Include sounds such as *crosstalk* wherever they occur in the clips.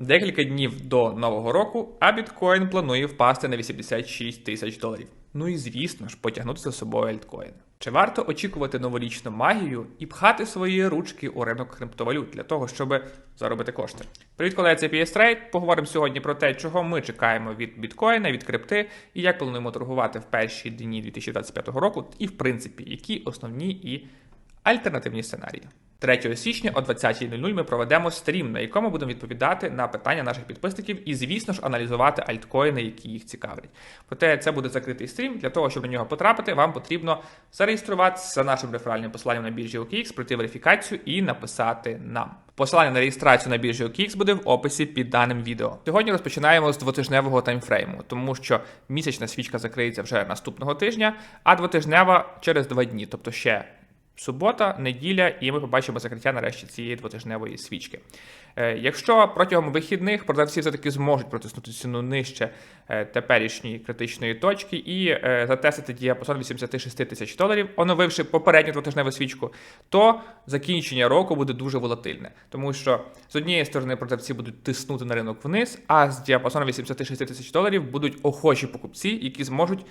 Декілька днів до нового року, а біткоін планує впасти на 86 тисяч доларів. Ну і звісно ж, потягнути за собою альткоїни. Чи варто очікувати новорічну магію і пхати свої ручки у ринок криптовалют для того, щоб заробити кошти? Привіт, колеги, це PS. Поговоримо сьогодні про те, чого ми чекаємо від біткоїна, від крипти, і як плануємо торгувати в перші дні 2025 року, і в принципі, які основні і альтернативні сценарії. 3 січня о 20.00 ми проведемо стрім, на якому будемо відповідати на питання наших підписників і, звісно ж, аналізувати альткоїни, які їх цікавлять. Проте це буде закритий стрім. Для того, щоб на нього потрапити, вам потрібно зареєструватися за нашим реферальним посиланням на біржі OKX, пройти верифікацію і написати нам. Посилання на реєстрацію на біржі OKX буде в описі під даним відео. Сьогодні розпочинаємо з двотижневого таймфрейму, тому що місячна свічка закриється вже наступного тижня, а двотижнева через два дні, тобто ще субота, неділя, і ми побачимо закриття нарешті цієї двотижневої свічки. Е, Якщо протягом вихідних продавці все-таки зможуть протиснути ціну нижче е, теперішньої критичної точки і е, затестити діапазон 86 тисяч доларів, оновивши попередню двотижневу свічку, то закінчення року буде дуже волатильне, тому що з однієї сторони продавці будуть тиснути на ринок вниз, а з діапазону 86 тисяч доларів будуть охочі покупці, які зможуть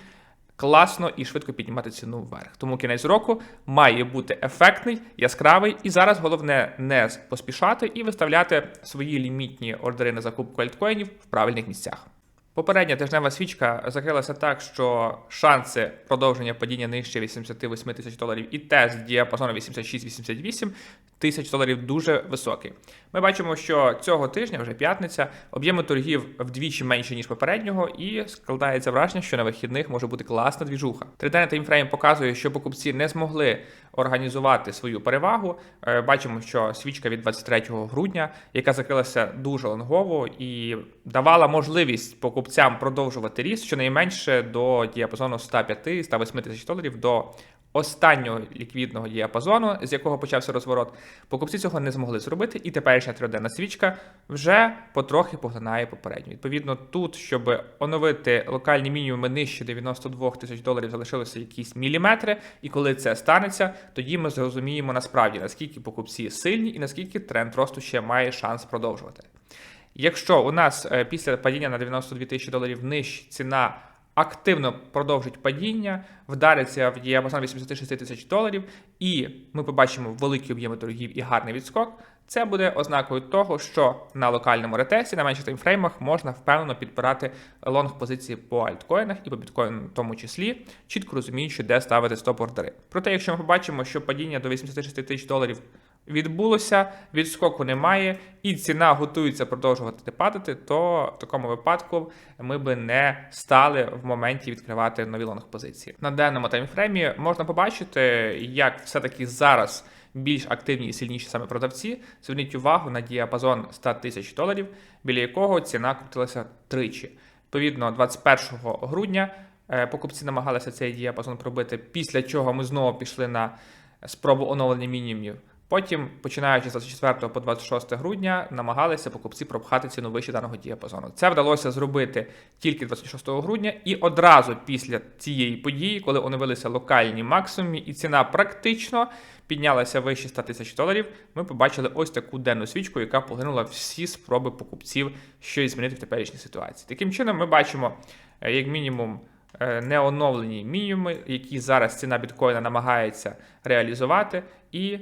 класно і швидко піднімати ціну вверх. Тому кінець року має бути ефектний, яскравий, і зараз головне не поспішати і виставляти свої лімітні ордери на закупку альткоїнів в правильних місцях. Попередня тижнева свічка закрилася так, що шанси продовження падіння нижче 88 тисяч доларів і тест діапазону 86-88 тисяч доларів дуже високий. Ми бачимо, що цього тижня, вже п'ятниця, об'єми торгів вдвічі менше ніж попереднього, і складається враження, що на вихідних може бути класна двіжуха. Триденний таймфрейм показує, що покупці не змогли організувати свою перевагу. Е, Бачимо, що свічка від 23 грудня, яка закрилася дуже лонгово і давала можливість покупцям продовжувати ріст щонайменше до діапазону 105-108 тисяч доларів до останнього ліквідного діапазону, з якого почався розворот. Покупці цього не змогли зробити, і теперішня триденна свічка вже потрохи поглинає попередню. Відповідно, тут, щоб оновити локальні мінімуми нижче 92 тисяч доларів, залишилося якісь міліметри. І коли це станеться, тоді ми зрозуміємо насправді наскільки покупці сильні і наскільки тренд росту ще має шанс продовжувати. Якщо у нас е, після падіння на 92 тисячі доларів нижче ціна активно продовжить падіння, вдариться в діапазон 86 тисяч доларів, і ми побачимо великі об'єми торгів і гарний відскок. Це буде ознакою того, що на локальному ретесті, на менших таймфреймах, можна впевнено підбирати лонг позиції по альткоїнах і по біткоїну в тому числі, чітко розуміючи, де ставити стоп-ордери. Проте, якщо ми побачимо, що падіння до 86 тисяч доларів відбулося, відскоку немає, і ціна готується продовжувати падати, то в такому випадку ми би не стали в моменті відкривати нові лонг позиції. На денному таймфреймі можна побачити, як все-таки зараз більш активні і сильніші саме продавці. Зверніть увагу на діапазон 100 тисяч доларів, біля якого ціна крутилася тричі. Відповідно, 21 грудня е, покупці намагалися цей діапазон пробити, після чого ми знову пішли на спробу оновлення мінімумів. Потім, починаючи з 24 по 26 грудня, намагалися покупці пропхати ціну вище даного діапазону. Це вдалося зробити тільки 26 грудня, і одразу після цієї події, коли оновилися локальні максимумі, і ціна практично піднялася вище 100 тисяч доларів. Ми побачили ось таку денну свічку, яка поглинула всі спроби покупців щось змінити в теперішній ситуації. Таким чином, ми бачимо, е, як мінімум. е, Неоновлені мінімуми, які зараз ціна біткоїна намагається реалізувати, і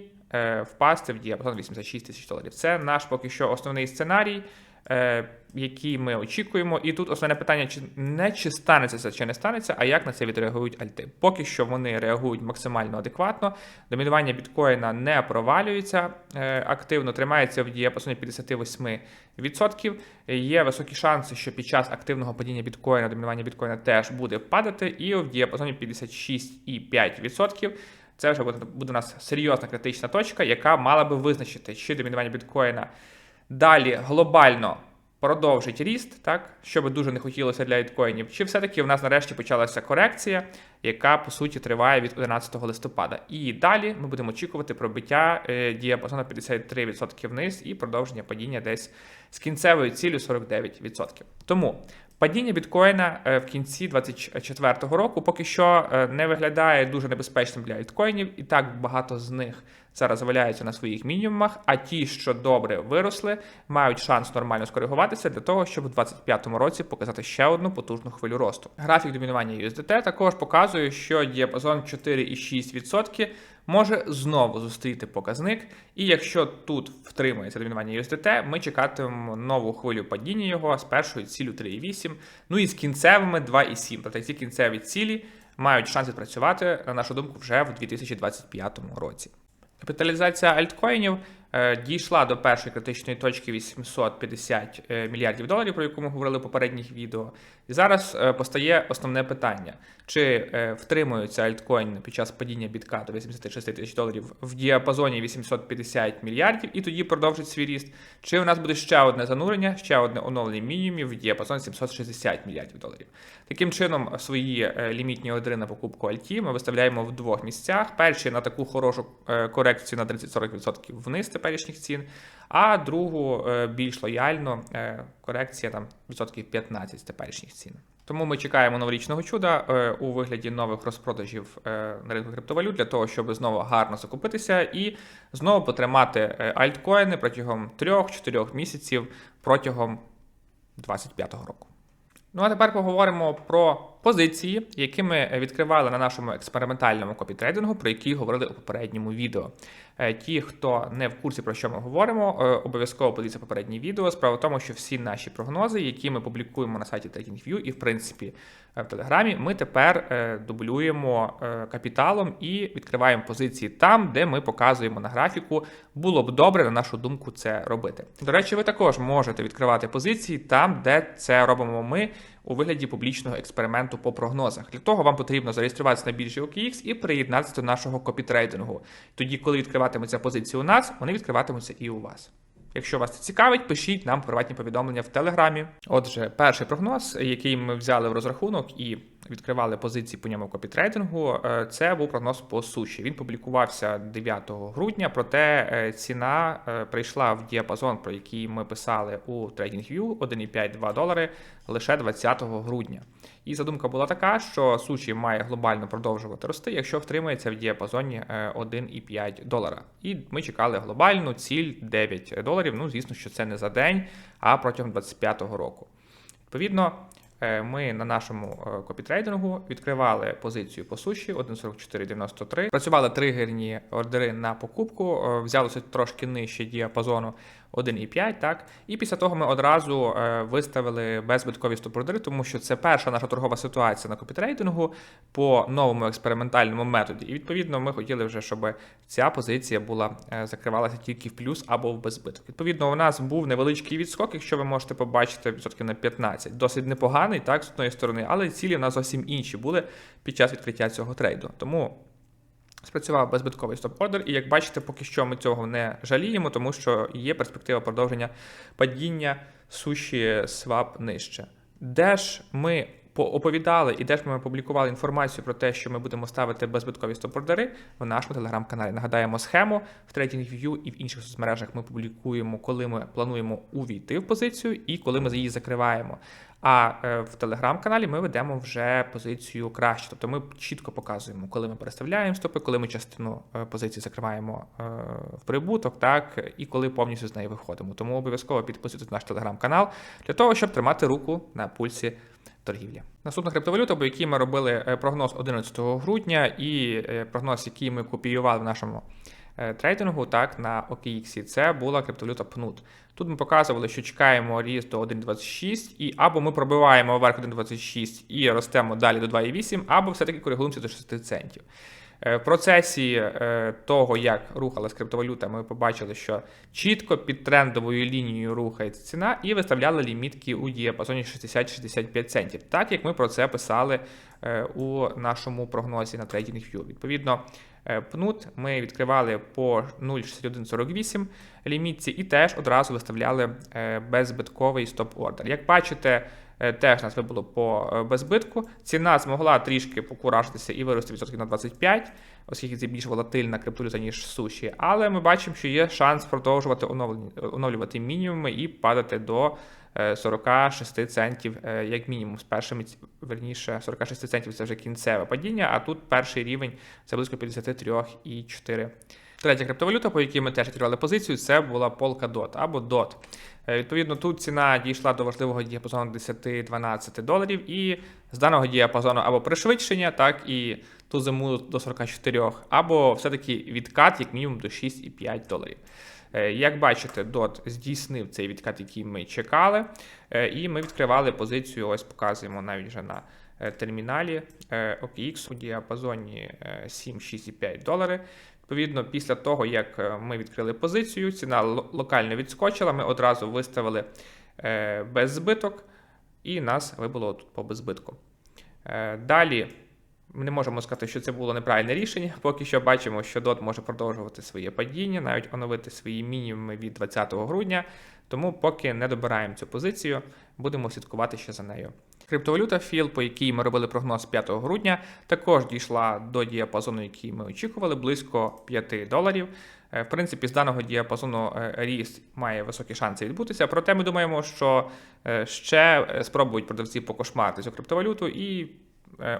впасти в діапазон 86 тисяч доларів. Це наш поки що основний сценарій, е, який ми очікуємо. І тут основне питання: чи не чи станеться це, чи не станеться, а як на це відреагують альти. Поки що вони реагують максимально адекватно. Домінування біткоїна не провалюється е, активно, тримається в діапазоні 58%. Є високі шанси, що під час активного падіння біткоїна домінування біткоїна теж буде падати, і в діапазоні 56,5%. Це вже буде, у нас серйозна критична точка, яка мала би визначити, чи домінування біткоїна далі глобально продовжить ріст, так, що би дуже не хотілося для біткоїнів, чи все-таки в нас нарешті почалася корекція, яка по суті триває від 11 листопада. І далі ми будемо очікувати пробиття е, діапазону 53% вниз і продовження падіння десь з кінцевою ціллю 49%. Тому Падіння біткоїна е, в кінці 2024 року поки що е, не виглядає дуже небезпечним для біткоїнів, і так багато з них зараз валяються на своїх мінімумах, а ті, що добре виросли, мають шанс нормально скоригуватися для того, щоб у 2025 році показати ще одну потужну хвилю росту. Графік домінування USDT також показує, що діапазон 4,6% може знову зустріти показник. І якщо тут втримується домінування USDT, ми чекатимемо нову хвилю падіння його з першою цілю 3,8, ну і з кінцевими 2,7. Проте ці кінцеві цілі мають шанс відпрацювати, на нашу думку, вже в 2025 році. Капіталізація альткоїнів дійшла до першої критичної точки 850 е, мільярдів доларів, про яку ми говорили в попередніх відео. І зараз е, постає основне питання: чи е, втримуються альткоїни під час падіння бітка до 86 тисяч доларів в діапазоні 850 мільярдів і тоді продовжить свій ріст, чи у нас буде ще одне занурення, ще одне оновлення мінімумів в діапазон 760 мільярдів доларів. Таким чином, свої е, лімітні ордери на покупку альті ми виставляємо в двох місцях. Перший на таку хорошу е, корекцію на 30-40% вниз теперішніх цін, а другу е, більш лояльно е, корекція там відсотків 15 з теперішніх цін. Тому ми чекаємо новорічного чуда е, у вигляді нових розпродажів на ринку криптовалют для того, щоб знову гарно закупитися і знову потримати альткоїни протягом 3-4 місяців протягом 2025 року. Ну а тепер поговоримо про позиції, які ми відкривали на нашому експериментальному копітрейдингу, про які говорили у попередньому відео. Е, Ті, хто не в курсі про що ми говоримо, е, обов'язково подивіться попереднє відео. Справа в тому, що всі наші прогнози, які ми публікуємо на сайті TradingView і в принципі е, в Телеграмі, ми тепер дублюємо капіталом і відкриваємо позиції там, де ми показуємо на графіку. Було б добре, на нашу думку, це робити. До речі, ви також можете відкривати позиції там, де це робимо ми у вигляді публічного експерименту по прогнозах. Для того вам потрібно зареєструватися на біржі OKX і приєднатися до нашого копітрейдингу. Тоді, коли відкриватимуться позиції у нас, вони відкриватимуться і у вас. Якщо вас це цікавить, пишіть нам приватні повідомлення в Телеграмі. Отже, перший прогноз, який ми взяли в розрахунок і відкривали позиції по ньому копітрейдингу, е, це був прогноз по суші. Він публікувався 9 грудня, проте е, ціна е, прийшла в діапазон, про який ми писали у TradingView 1,5-2 долари лише 20 грудня. І задумка була така, що суші має глобально продовжувати рости, якщо втримається в діапазоні е, 1,5 долара. І ми чекали глобальну ціль 9 доларів. Ну, звісно, що це не за день, а протягом 2025 року. Відповідно, ми на нашому е, копітрейдингу відкривали позицію по суші 1.4493, працювали тригерні ордери на покупку, е, взялося трошки нижче діапазону 1,5, так. І після того ми одразу е, виставили беззбиткові стоп-ордери, тому що це перша наша торгова ситуація на копітрейдингу по новому експериментальному методі. І відповідно ми хотіли вже, щоб ця позиція була е, закривалася тільки в плюс або в беззбиток. Відповідно, у нас був невеличкий відскок, якщо ви можете побачити відсотків на 15. Досить непоганий, так, з одної сторони, але цілі в нас зовсім інші були під час відкриття цього трейду. Тому Спрацював беззбитковий стоп-ордер, і як бачите, поки що ми цього не жаліємо, тому що є перспектива продовження падіння суші свап нижче. Де ж ми оповідали і де ж ми опублікували інформацію про те, що ми будемо ставити беззбиткові стоп-ордери в нашому телеграм-каналі. Нагадаємо схему в TradingView і в інших соцмережах ми публікуємо, коли ми плануємо увійти в позицію і коли ми її закриваємо. А е, в телеграм-каналі ми ведемо вже позицію краще. Тобто ми чітко показуємо, коли ми переставляємо стопи, коли ми частину е, позиції закриваємо е, в прибуток, так і коли повністю з неї виходимо. Тому обов'язково підписуйтесь на наш телеграм-канал для того, щоб тримати руку на пульсі торгівлі. Наступна криптовалюта, по якій ми робили прогноз 11 грудня, і прогноз, який ми копіювали в нашому. Трейдингу так на OKX, це була криптовалюта PNUT. Тут ми показували, що чекаємо ріст до 1,26, і або ми пробиваємо вверх 1,26 і ростемо далі до 2,8, або все-таки коригуємося до 6 центів. В процесі того, як рухалась криптовалюта, ми побачили, що чітко під трендовою лінією рухається ціна, і виставляли лімітки у діапазоні 60-65 центів, так як ми про це писали у нашому прогнозі на TradingView. Відповідно, пнут ми відкривали по 0,6148 лімітці і теж одразу виставляли беззбитковий стоп-ордер. Як бачите, теж нас вибуло по беззбитку. Ціна змогла трішки покуражитися і вирости відсотків на 25, оскільки це більш волатильна криптовалюта, ніж суші. Але ми бачимо, що є шанс продовжувати оновлювати мінімуми і падати до 46 центів, як мінімум, з першими верніше 46 центів це вже кінцеве падіння, а тут перший рівень це близько 53,4 Третя криптовалюта, по якій ми теж відкривали позицію, це була Polkadot або DOT. Е, Відповідно, тут ціна дійшла до важливого діапазону 10-12 доларів, і з даного діапазону або пришвидшення, так і ту зиму до 44, або все-таки відкат, як мінімум, до 6,5 доларів. Е, Як бачите, DOT здійснив цей відкат, який ми чекали, е, і ми відкривали позицію. Ось показуємо навіть вже на терміналі OKX у діапазоні е, 7-6,5 долари. Відповідно, після того, як е, ми відкрили позицію, ціна локально відскочила, ми одразу виставили е, без збиток, і нас вибило тут по беззбитку. Е, Далі ми не можемо сказати, що це було неправильне рішення. *laughs* Поки що бачимо, що DOT може продовжувати своє падіння, навіть оновити свої мінімуми від 20 грудня. Тому поки не добираємо цю позицію, будемо слідкувати ще за нею. Криптовалюта FIL, по якій ми робили прогноз 5 грудня, також дійшла до діапазону, який ми очікували, близько 5 доларів. Е, В принципі, з даного діапазону е, ріст має високі шанси відбутися. Проте ми думаємо, що е, ще спробують продавці покошмарити цю криптовалюту і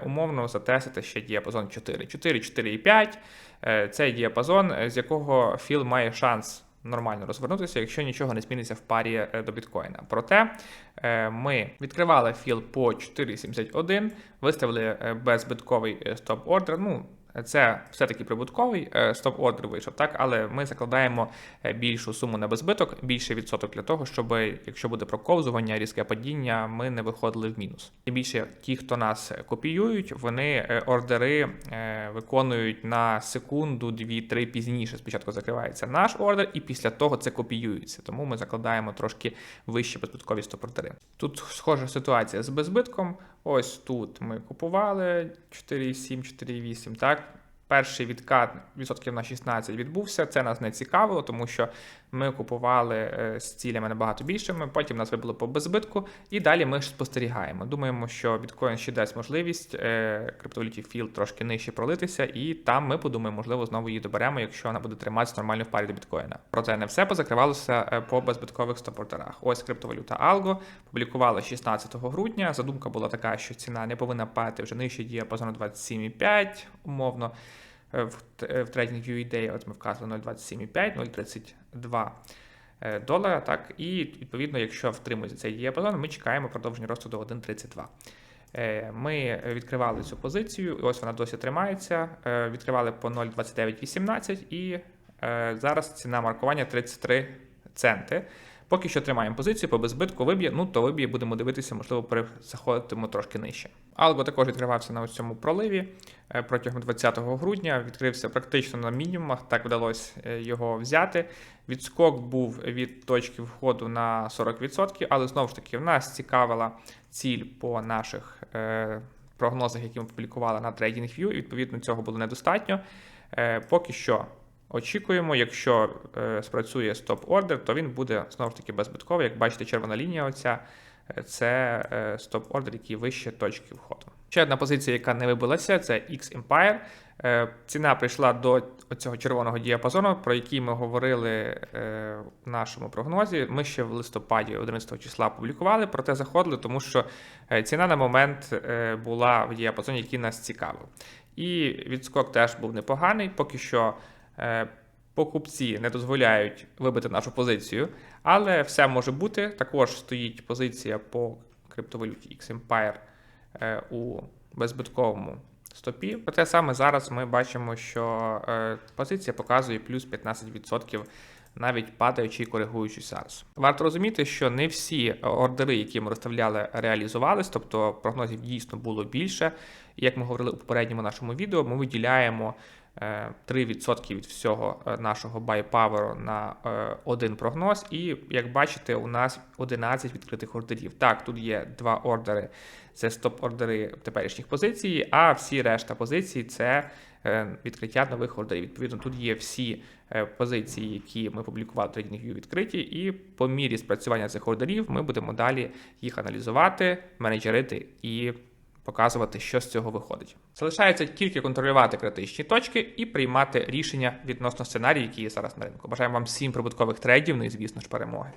умовно затестити ще діапазон 4. 4, 4,5 е, це діапазон, з якого філ має шанс нормально розвернутися, якщо нічого не зміниться в парі е, до біткоїна. Проте е, ми відкривали філ по 4,71, виставили безбитковий е, стоп-ордер. Ну, це все-таки прибутковий е, стоп-ордер вийшов, так, але ми закладаємо е, більшу суму на безбиток, більше відсоток для того, щоб якщо буде проковзування, різке падіння, ми не виходили в мінус. Тим більше ті, хто нас копіюють, вони е, ордери е, виконують на секунду, дві-три пізніше. Спочатку закривається наш ордер, і після того це копіюється. Тому ми закладаємо трошки вище безбиткові стоп-ордери. Тут схожа ситуація з безбитком. Ось тут ми купували 4,7, 4,8, так. Перший відкат відсотків на 16 відбувся. Це нас не цікавило, тому що ми купували е, з цілями набагато більшими. Потім нас вибило по беззбитку, і далі ми спостерігаємо. Думаємо, що біткоін ще дасть можливість е, криптовалюті філ трошки нижче пролитися, і там ми подумаємо, можливо, знову її доберемо, якщо вона буде триматися нормально в парі до біткоїна. Проте не все позакривалося е, по беззбиткових стопортерах. Ось криптовалюта Algo публікувала 16 грудня. Задумка була така, що ціна не повинна падати вже нижче діапазону 27,5, умовно. Е, В, т- в TradingView Day, от ми вказали 0,27,5, 0,32 е, долара. Так, і відповідно, якщо втримується цей діапазон, ми чекаємо продовження росту до 1,32. Е, Ми відкривали цю позицію, і ось вона досі тримається. Е, Відкривали по 0,2918 і е, зараз ціна маркування 33 центи. Поки що тримаємо позицію по беззбитку виб'є, ну то виб'є, будемо дивитися, можливо, при заходитиму трошки нижче. Алго також відкривався на ось цьому проливі е, протягом 20 грудня, відкрився практично на мінімумах, так вдалося е, його взяти. Відскок був від точки входу на 40%, але знову ж таки в нас цікавила ціль по наших е, прогнозах, які ми публікували на TradingView, і відповідно цього було недостатньо. Поки що Очікуємо, якщо е, спрацює стоп-ордер, то він буде знову ж таки беззбитковий. Як бачите, червона лінія оця е, це е, стоп-ордер, який вище точки входу. Ще одна позиція, яка не вибилася, це X Empire. Ціна прийшла до цього червоного діапазону, про який ми говорили в нашому прогнозі. Ми ще в листопаді 11 числа публікували, проте заходили, тому що ціна на момент була в діапазоні, який нас цікавив. І відскок теж був непоганий, поки що. Е, Покупці не дозволяють вибити нашу позицію, але все може бути. Також стоїть позиція по криптовалюті X Empire е, у беззбитковому стопі. Проте саме зараз ми бачимо, що е, позиція показує плюс 15%, навіть падаючи і коригуючись зараз. Варто розуміти, що не всі ордери, які ми розставляли, реалізувались, тобто прогнозів дійсно було більше. Як ми говорили у попередньому нашому відео, ми виділяємо. Е, 3% від всього е, нашого buy-power на е, один прогноз. І як бачите, у нас 11 відкритих ордерів. Так, тут є два ордери, це стоп-ордери теперішніх позицій, а всі решта позицій це е, відкриття нових ордерів. Відповідно, тут є всі позиції, які ми публікували в TradingView відкриті, і по мірі спрацювання цих ордерів ми будемо далі їх аналізувати, менеджерити і показувати, що з цього виходить. Залишається тільки контролювати критичні точки і приймати рішення відносно сценарію, які є зараз на ринку. Бажаємо вам всім прибуткових трейдів, ну і звісно ж перемоги.